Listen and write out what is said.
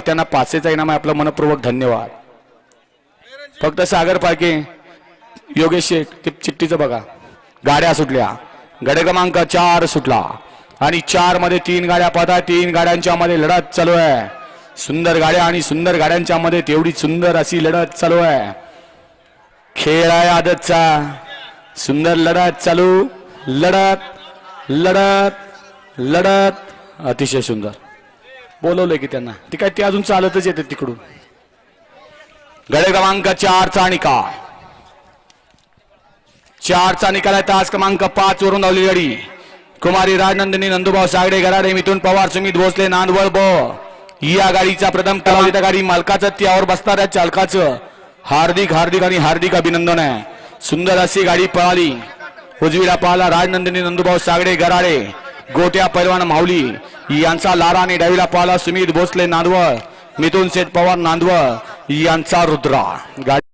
त्यांना पाचशेचा इनाम आहे आपलं मनपूर्वक धन्यवाद. फक्त सागर पारखे योगेश शेठ ते चिठ्ठीचं बघा. गाड्या सुटल्या. गडे क्रमांक चार सुटला. आणि चारमध्ये तीन गाड्या पाहता तीन गाड्यांच्या मध्ये लढत चालू आहे. सुंदर गाड्या आणि सुंदर गाड्यांच्या मध्ये तेवढी सुंदर अशी लढत चालू आहे. खेळ आहे आदतचा. सुंदर लढत चालू. लढत लढत लढत. अतिशय सुंदर. बोलवलंय की त्यांना. ती काय ते अजून चालतच येते तिकडून. गडे क्रमांक चारचा निकाल चारचा निकाल आहे तास क्रमांक पाच वरून धावली गाडी. कुमारी राजनंदिनी नंदुभाव सागडे गराडे मिथून पवार सुमित भोसले नांदवळ ब. या गाडीचा प्रथम क्रमांक त्या गाडी मालकाचं त्यावर बसणाऱ्या चालकाचं. हार्दिक हार्दिक आणि हार्दिक अभिनंदन आहे. सुंदर अशी गाडी पळाली. उजवीला पाहला राजनंदिनी नंदुभाऊ सागडे गराडे. गोट्या पैलवान माऊली यांचा लारा आणि डावीला पाला सुमित भोसले नांदवळ मिथून शेठ पवार नांदवळ यांचा रुद्रा. गाडी